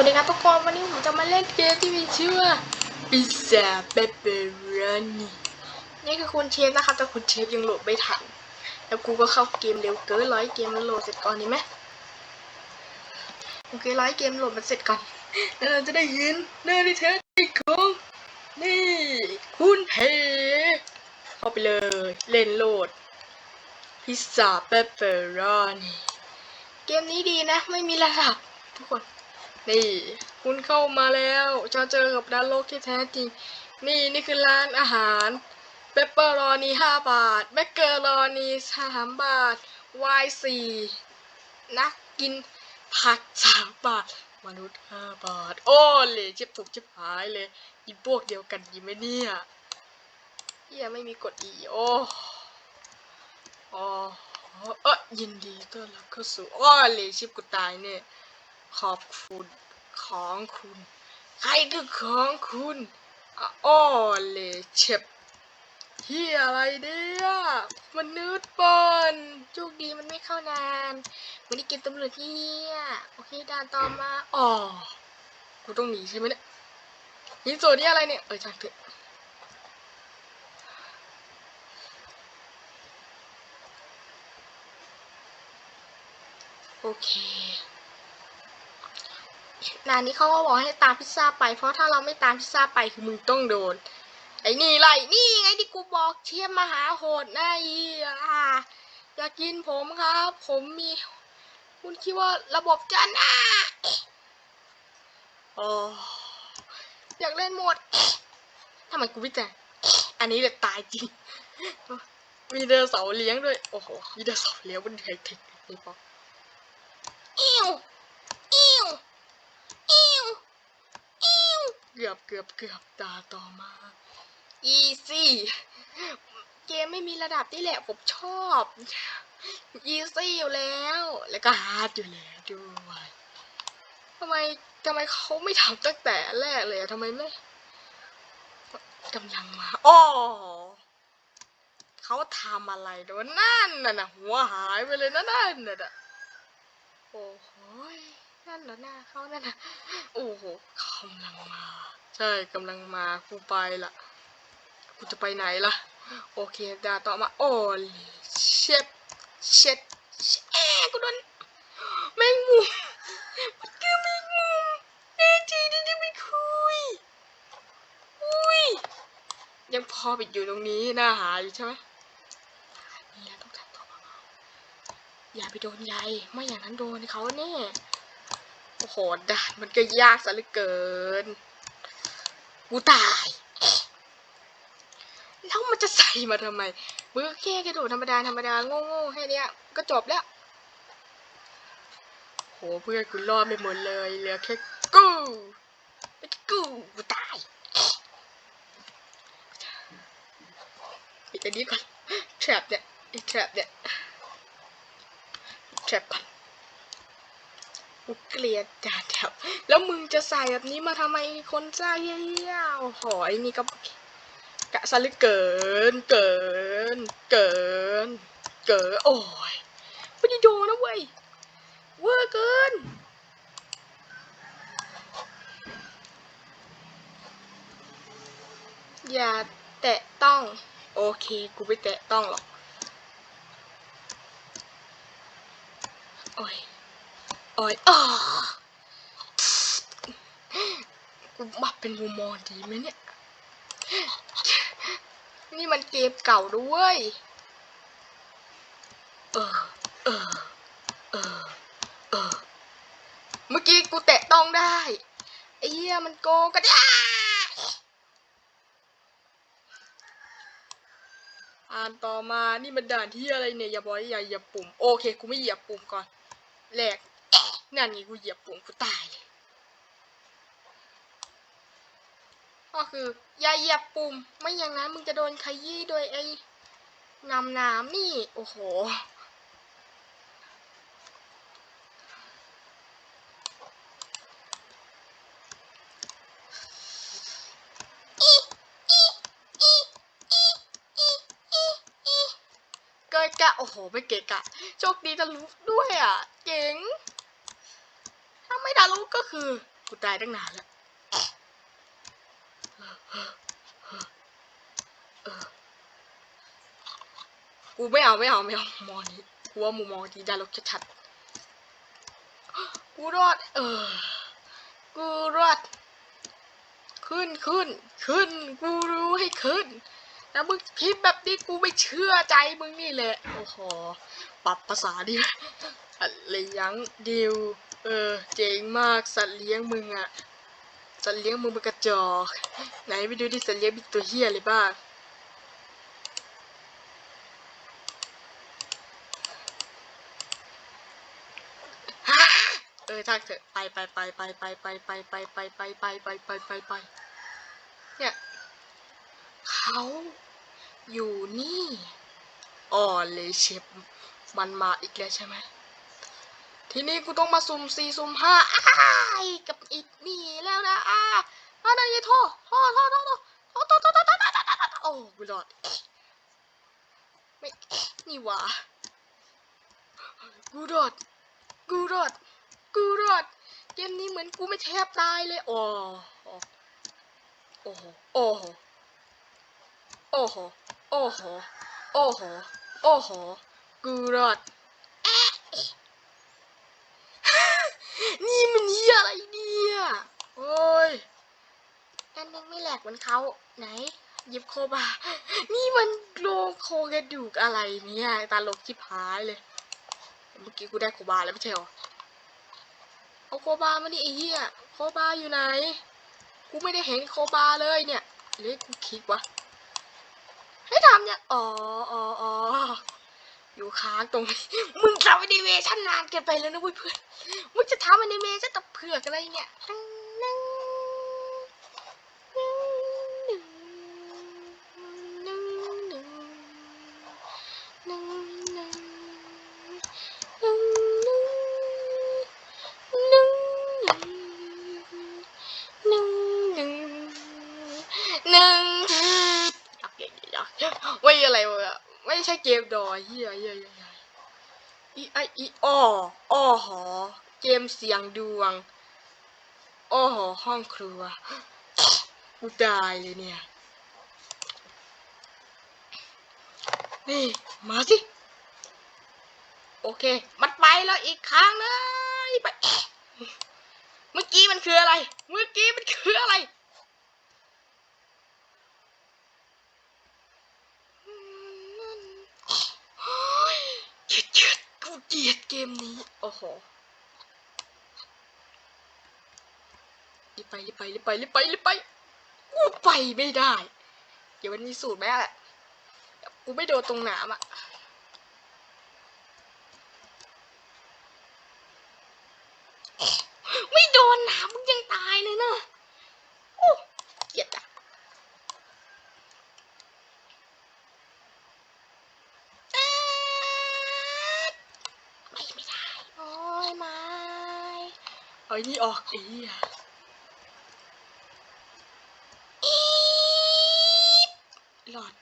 สวัสดีครับทุกคนวันนี้ผมจะมาเล่นเกมที่มีชื่อว่าปิซซ่าเปเปอรนี่นี่คือคุณเชฟนะครับ แต่คุณเชฟยังโหลดไม่ทัน แล้วกูก็เข้าเกมเร็วเกินร้อยเกมมันโหลดเสร็จก่อนดีไหมโอเคร้อยเกมโหลดมันเสร็จก่อน แล้วเราจะได้เห็นหน้าที่แท้จริงของนี่คุณเฮเข้าไปเลยเล่นโหลดพิซซ่าเปเปอรนี่เกมนี้ดีนะ ไม่มีระดับทุกคน นี่ คุณเข้ามาแล้วจะเจอกับด้านโลกที่แท้จริง นี่นี่คือร้านอาหารเปปเปอร์รอนีห้าบาทแมกเกอรอนีสามบาทวายสี่นักกินผักสามบาท มนุษย์ห้าบาท โอ้เลยชิบถูกชิบหายเลยอีพวกเดียวกันยิไหมเนี่ยเฮียไม่มีกดอีโอ้โอ้เออยินดีต้อนรับเข้าสู่โอ้เลยชิบกูตายเนี่ย ขอบคุณของคุณ ใครคือของคุณอ้อเลเชฟที่อะไรเนี่ยมนุษย์บอลโชคดีมันไม่เข้านานไม่ได้เก็บตำรวจที่เนี่ยโอเคด่านต่อมาอ๋อกูต้องหนีใช่ไหมเนี่ยหินโซนี่อะไรเนี่ยเออช่างเถอะโอเค นานนี้เขาก็บอกให้ตามพิซซ่าไป เพราะถ้าเราไม่ตามพิซซ่าไปคือมึงต้องโดน ไอ้นี่ไรนี่ไงที่กูบอกเชียมมหาโหดนะอีอ่าอยากกินผมครับ ผมมี คุณคิดว่าระบบจะนะโอ้อยากเล่นหมดทำไมกูไม่แต่อันนี้เลยตายจริง มีเดอร์เสาเลี้ยงด้วย โอ้โห มีเดอร์เสาเลี้ยงบนไฮเทคนี่ปะอิวอิว อิวอิวเกือบเกือบเกือบตาต่อมาอีซี่เกมไม่มีระดับนี่แหละผมชอบอีซี่อยู่แล้ว แล้วก็ฮาร์ดอยู่แล้วด้วยทำไมทำไมเขาไม่ทำตั้งแต่แรกเลยทำไมไม่กำลังมาอ๋อเขาทำอะไรโดนนั่นน่ะนะหัวหายไปเลยนะนั่นน่ะนะโอ้โห นั่นเหรอหน้าเขานั่นนะโอ้โหกำลังมา ใช่กำลังมากูไปละกูจะไปไหนล่ะ โอเคดาต่อมา โอ้ยเช็ดเช็ดแอะกูโดนแมงมุมมันคือแมงมุมแน่จริงที่ได้ไปคุยอุ้ยยังพอไปอยู่ตรงนี้น่าหาอยู่ใช่ไหมนี่ยต้องทำตัวเบาๆอย่าไปโดนใยไม่อย่างนั้นโดนเขาแน่ โอ้โหด่านมันก็ยากซะเหลือเกิน กูตาย แล้วมันจะใส่มาทำไมมือแค่กระโดดธรรมดาธรรมดาโง่ๆแค่เนี้ย ก็จบแล้ว โหเพื่อนกูรอดไปหมดเลยเหลือแค่กูก็กูกูตายปิดอันนี้ก่อนแทรปเนี่ยไอ้แทรปเนี่ยแทรปก่อน กูเกลียดจ่าแถวแล้วมึงจะใส่แบบนี้มาทำไมคนใจเหี้ยๆหอ้นี่ก็กะสลึกเกิน เกิน เกิน เกิน โอ้ยไม่ได้โดนนะเว้ย เวอร์เกินอย่าแตะต้อง โอเค กูไม่แตะต้องหรอก โอ้ย โอ้ยอ้ากูมาเป็นมุมมองดีไหมเนี่ย นี่มันเกมเก่าด้วย เออ เออ เออ เออ เมื่อกี้กูแตะต้องได้ ไอ้เหี้ยมันโกงกันอะอ่านต่อมา นี่มันด่านที่อะไรเนี่ย อย่าบอกว่าอย่าปุ่ม โอเค กูไม่เหยียบปุ่มก่อนแหลก นั่นไงกูเหยียบปุ่มกูตายเลยก็คือ อย่าเหยียบปุ่ม ไม่อย่างนั้นมึงจะโดนขยี้โดยไอ้น้ำน้ำนี่ โอ้โห เกิดกะ โอ้โห ไม่เกะกะ โชคดีทะลุด้วยอะ เจ๋ง ไม่ดารู้ก็คือกูตายตั้งนานแล้วกูไม่เอาไม่เอาไม่เอามอนี้กูว่ามูมมองดีดารุชัดๆกูรอด เออ กูรอด ขึ้นขึ้นขึ้น กูรู้ให้ขึ้นแล้วมึงพิดแบบนี้กูไม่เชื่อใจมึงนี่เลยโอ้โห ปรับภาษาดิอะไรยังดิว เออ เจ๋งมากสัตว์เลี้ยงมึงอะสัตว์เลี้ยงมึงเป็นกระจอก ไหนไปดูดิสัตว์เลี้ยงมีตัวเฮี้ยอะไรบ้างเออทักเถอะไปไปไปไปไปไปไปไปไปไปไปไปไปไปไปเนี่ยเขาอยู่นี่อ่อนเลยเชฟมันมาอีกแล้วใช่ไหม ทีนี้กูต้องมาซุมสี่ซุมห้าอ้กับอิดนี่แล้วนะอ้าอ้วนายโทษโทษโทษโทษโทษโทษโทษโทษโอ้กูรอดไท่นี่หท่ากูรอดกูรอดกูรอดเกมนี้เหมือนกูไม่แทบตายเลยโอ้โอ้โหโอ้โหโอ้โหโอ้โหโอ้โหโอ้โหกูรอด นี่มันเฮียอะไรเนี่ยโอ้ยอันนึงไม่แหลกเหมือนเขาไหนหยิบโคบา นี่มันโลโคกระดูกอะไรเนี่ยตาลกชิบหายเลย เมื่อกี้กูได้โคบาแล้วไม่ใช่หรอ เอาโคบามาดิไอ้เหี้ยโคบาอยู่ไหน กูไม่ได้เห็นโคบาเลยเนี่ยเล่อกูคิดวะให้ทำเนี่ย อ๋ออ๋ออ๋อ อยู่ค้างตรงนี้มึงทำแอนิเมชันนานเกินไปแล้วนะเพื่อนมึงจะทำแอนิเมชันตับเผือกอะไรเนี่ย ช่เกมดอยเฮียเฮียเฮียอีไออีอ้ออ้หอ เกมเสียงดวงอ้อหอห้องครัวกูตายเลยเนี่ยนี่มาสิ โอเค มันไปแล้วอีกครั้งเลยไป เมื่อกี้มันคืออะไร เมื่อกี้มันคืออะไร เกียดกูเกียดเกมนี้ โอ้โหรีบไปรีบไปรีบไปรีบไปรีบไป กูไปไม่ได้ เดี๋ยวมันมีสูตรแม่แหละกูไม่โดนตรงหนามอะไม่โดนหนามมึงยังตายเลยเนาะ อ้นี่ออกไอ้เหี้ยหลอด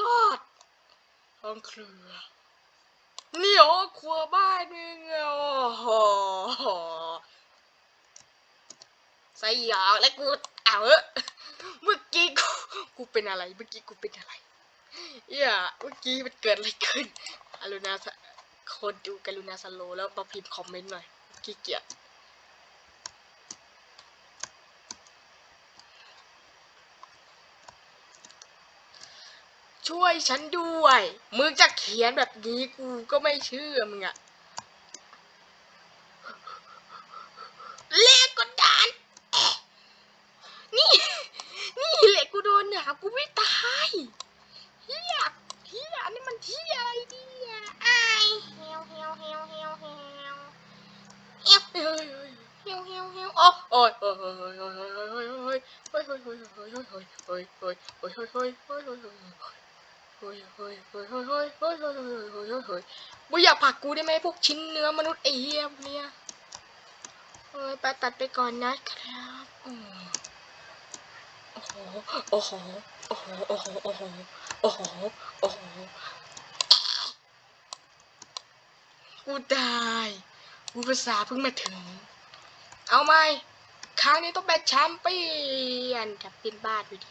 รอดต้องเคลือ เนี่โอ้ครัวบ้านนึงโอ้โหสยองและกูเอาเอเมื่อกี้กูกูเป็นอะไร เมื่อกี้กูเป็นอะไรอย่าเมื่อกี้มันเกิดอะไรขึ้นอรุณาคนดูกรุณาสโลแล้วมาพิมพ์คอมเมนต์หน่อยขี้เกียจ ช่วยฉันด้วย มึงจะเขียนแบบนี้กูก็ไม่เชื่อมึงอะเลขกดดันนี่ นี่เล็กกูโดนหนาวกูไม่ตายเฮียเฮียนี่มันเฮียอะไรดีอะไอเฮียวเฮียวเฮียวเฮียวเฮียวเฮียวเฮียวเฮียวเฮียวโอ้โอ้ยโอ้ยโอ้ยโอ้ยโอ้ยโอ้ยโอ้ยโอ้ยโอ้ยโอ้ยโอ้ยโอ้ยโอ้ยโอ้ยโอ้ยโอ้ยโอ้ย เฮ้ยเฮ้ยเฮ้ยเฮ้ยเฮ้ยเฮ้ยเฮ้ยเฮ้ยเฮ้ยเฮ้ยมึอยากผักกูได้ไหมพวกชิ้นเนื้อมนุษย์ไอ้เหี้ยเนี่ยเอ้ยไปตัดไปก่อนนะครับโอ้โหโอ้โหโอ้โหโอ้โหโอ้โหโอ้โหโอ้โหกูตายกูภาษาเพิ่งมาถึง เอาไหมครั้งนี้ต้องเป็นแชมป์เปี้ยนแชบเป็นบ้านไปดิ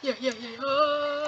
เฮ้ยเฮ้ยเฮ้ย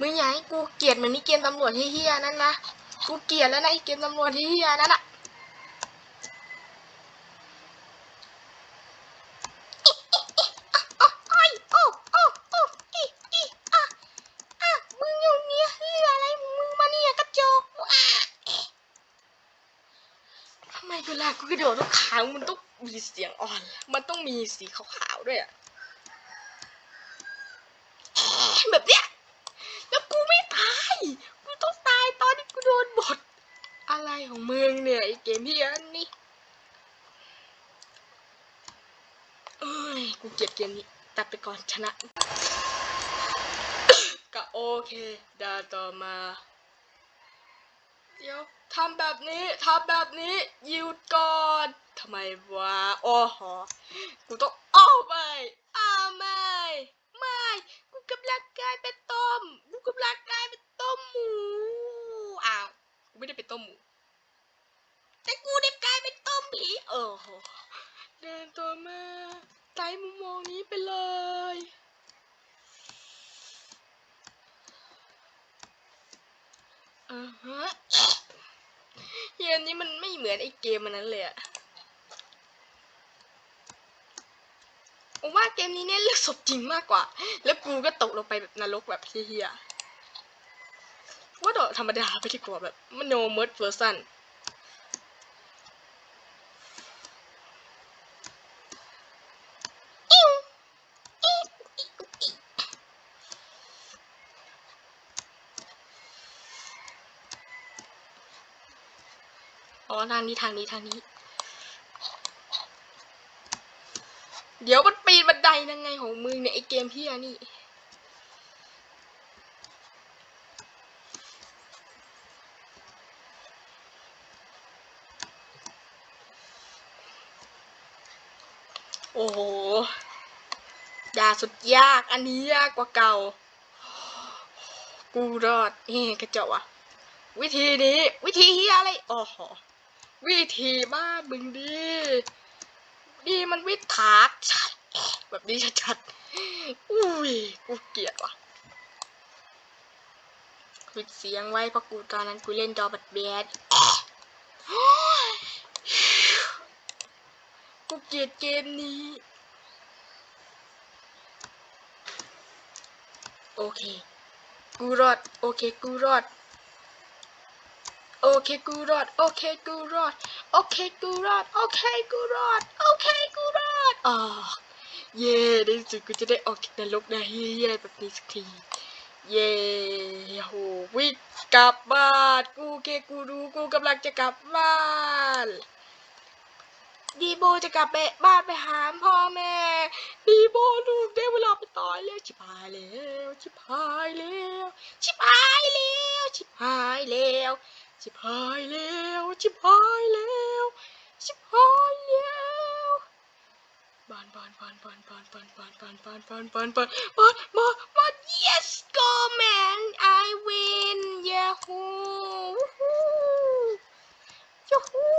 มึงอย่าให้กูเกลียดเหมือนนี่เกมตำรวจเฮี้ยนั่นนะ กูเกลียดแล้วนะไอเกมตำรวจเฮี้ยนั่นอะเวลากูกระโดดลูกขาวมันต้องมีเสียงอ่อน มันต้องมีสีขาวๆด้วยอะ ของมึงเนี่ยไอเกมพี่อันนี่เอ้ยกูเกลียดเกมนี้ตัดไปก่อนชนะ ก็โอเคดาต่อมา เดี๋ยวทำแบบนี้ทำแบบนี้ยุดก่อนทำไมวะโอ้โหกูต้องอ้าวไม่อ้าวไม่ไม่กูกำลังกลายเป็นต้มกูกำลังกลายเป็นต้มหมูอ้าวกูไม่ได้เป็นต้มหมู แต่กูได้กลายเป็นต้ มผีโอ้โหเดินตัวมาไต่มุมมองนี้ไปเลยอือฮะเกมนี้มันไม่เหมือนไอ้เกมมันนั้นเลยอะผมว่าเกมนี้เนี่ยเลือกศพจริงมากกว่า แล้วกูก็ตกลงไปแบบนรกแบบเฮียๆว่าโดดธรรมดาไปดีกว่าแบบมันโนเมิร์ดเวอร์ซัน อ๋อทางนี้ทางนี้ทางนี้ เดี๋ยวมันปีนบันไดยังไงของมึงเนี่ยไอเกมพี่อะนี่โอ้โหดาสุดยาก อันนี้ยากกว่าเก่า กูรอดนี่กระจกวะวิธีนี้ วิธีเฮียอะไร โอ้โห วิธีบ้านมึงดีดีมันวิถาชัดแบบนี้ชัดๆอุ้ยกูเกลียดว่ะปิดเสียงไว้เพราะกูตอนนั้นกูเล่นจอบัดแบดกูเกลียดเกมนี้ โอเค กูรอด โอเค กูรอด โอเคกูรอด โอเคกูรอด โอเคกูรอด โอเคกูรอด โอเคกูรอดอ๋อเย่ในที่สุดกูจะได้ออกจากนรกได้เย่ๆแบบนี้สักทีเย่โหวิ่งกลับบ้านกูเคกูรู้กูกำลังจะกลับบ้านดีโบจะกลับไปบ้านไปหาพ่อแม่ดีโบลูกได้ ชิบหายแล้วชิบหายแล้วชิบหายแล้วบานบานบานบานบานบานบานบานบานบานบานบานบานมามา yes go man I win yahoo yahoo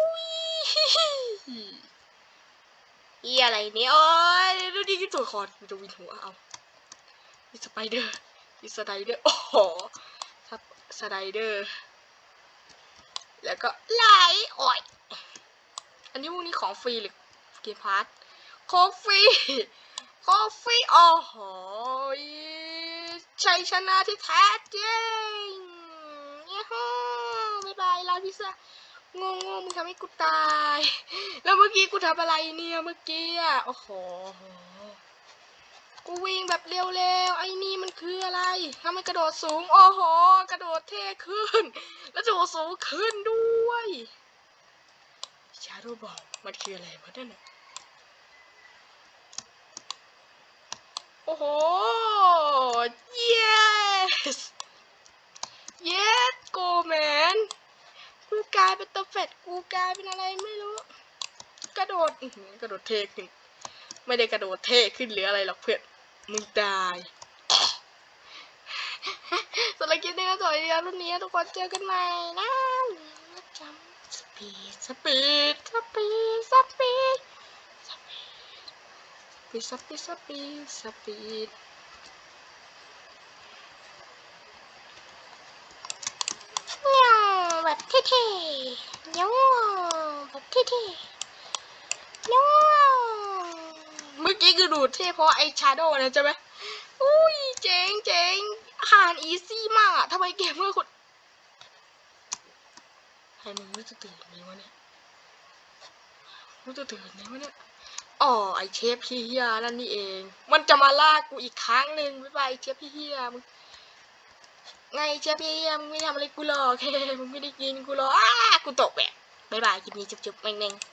อีอะไรเนี่ยโอ้ยดูดิตัวคอนมันจะวินหัวเอามีสไปเดอร์มีสไลเดอร์โอ้โหสไลเดอร์ แล้วก็ไหลโอ้ยอันนี้พวกนี้ของฟรีหรือเกมพาร์ทของฟรีของฟรีโอ้โหชัยชนะที่แท้จริงยี่ห้อบ๊ายบายลาพิซซ่าโง่โง่มึงทำให้กูตาย แล้วเมื่อกี้กูทำอะไรเนี่ยเมื่อกี้อะโอ้โห กูวิ่งแบบเร็วๆ ไอ้นี่มันคืออะไรทำไมกระโดดสูง โอ้โห กระโดดเท่ขึ้น แล้วโดดสูงขึ้นด้วยชาโดบอลมันคืออะไรวะนั่นน่ะโอ้โห yes yes go man กูกลายเป็นตัวเฟดกูกลายเป็นอะไรไม่รู้ กระโดดกระโดดเท่ขึ้น ไม่ได้กระโดดเท่ขึ้นหรืออะไรหรอกเพื่อน มึงตายสำหรับคลิปนี้ก็สวัสดีครับรุ่นนี้ทุกคนเจอกันใหม่นะจ๊ะสปีดสปีดสปีดสปีดสปีดสปีดสปีดสปีดเงี้ยแบบเท่ๆเงี้ยแบบเท่ๆเงี้ย มื่อกี้คือดูดเท่เพราะไอ้ชาโดว์นะใช่ไหมอุ้ยเจ๋งเจ๋งหานอีซี่มากอะทำไมเกมเมอร์คนให้มึงไม่จะตื่นไหมวะเนี่ยไม่จะตื่นไหมวะเนี่ยอ๋อไอเชฟพี่เฮียนั่นนี่เอง มันจะมาลากกูอีกครั้งหนึ่งบ๊ายบายเชฟพี่เฮียมึงไงเชฟพี่เฮียมึงไม่ทำอะไรกูหรอกแค่มึงไม่ได้กินกูหรอกอ้ากูตกแบบบายบายคลิปนี้จุ๊บๆแม่งๆ